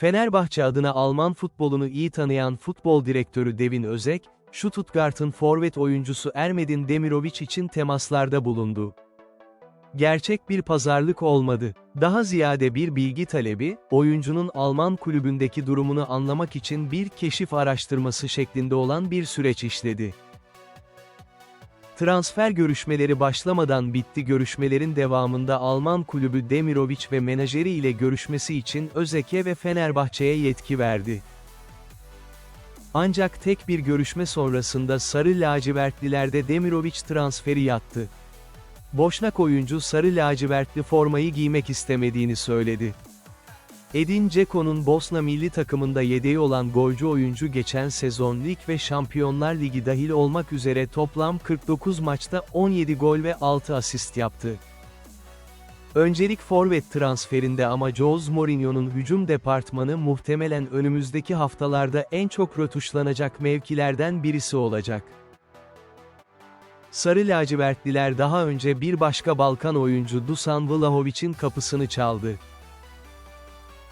Fenerbahçe adına Alman futbolunu iyi tanıyan futbol direktörü Devin Özek, Stuttgart'ın forvet oyuncusu Ermedin Demirovic için temaslarda bulundu. Gerçek bir pazarlık olmadı. Daha ziyade bir bilgi talebi, oyuncunun Alman kulübündeki durumunu anlamak için bir keşif araştırması şeklinde olan bir süreç işledi. Transfer görüşmeleri başlamadan bitti görüşmelerin devamında Alman kulübü Demirovic ve menajeri ile görüşmesi için Özek'e ve Fenerbahçe'ye yetki verdi. Ancak tek bir görüşme sonrasında Sarı lacivertlilerde Demirovic transferi yattı. Boşnak oyuncu sarı lacivertli formayı giymek istemediğini söyledi. Edin Dzeko'nun Bosna milli takımında yedeği olan golcü oyuncu geçen sezon lig ve Şampiyonlar Ligi dahil olmak üzere toplam 49 maçta 17 gol ve 6 asist yaptı. Öncelik forvet transferinde ama Jose Mourinho'nun hücum departmanı muhtemelen önümüzdeki haftalarda en çok rötuşlanacak mevkilerden birisi olacak. Sarı lacivertliler daha önce bir başka Balkan oyuncu Dusan Vlahovic'in kapısını çaldı.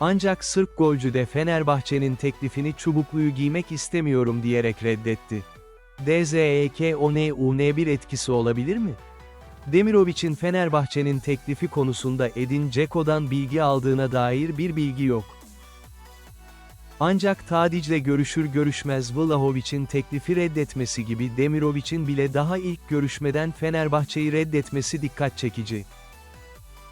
Ancak Sırp golcü de Fenerbahçe'nin teklifini çubukluyu giymek istemiyorum diyerek reddetti. DZEK-ONU bir etkisi olabilir mi? Demirovic'in Fenerbahçe'nin teklifi konusunda Edin Dzeko'dan bilgi aldığına dair bir bilgi yok. Ancak Tadic'le görüşür görüşmez Vlahovic'in teklifi reddetmesi gibi Demirovic'in bile daha ilk görüşmeden Fenerbahçe'yi reddetmesi dikkat çekici.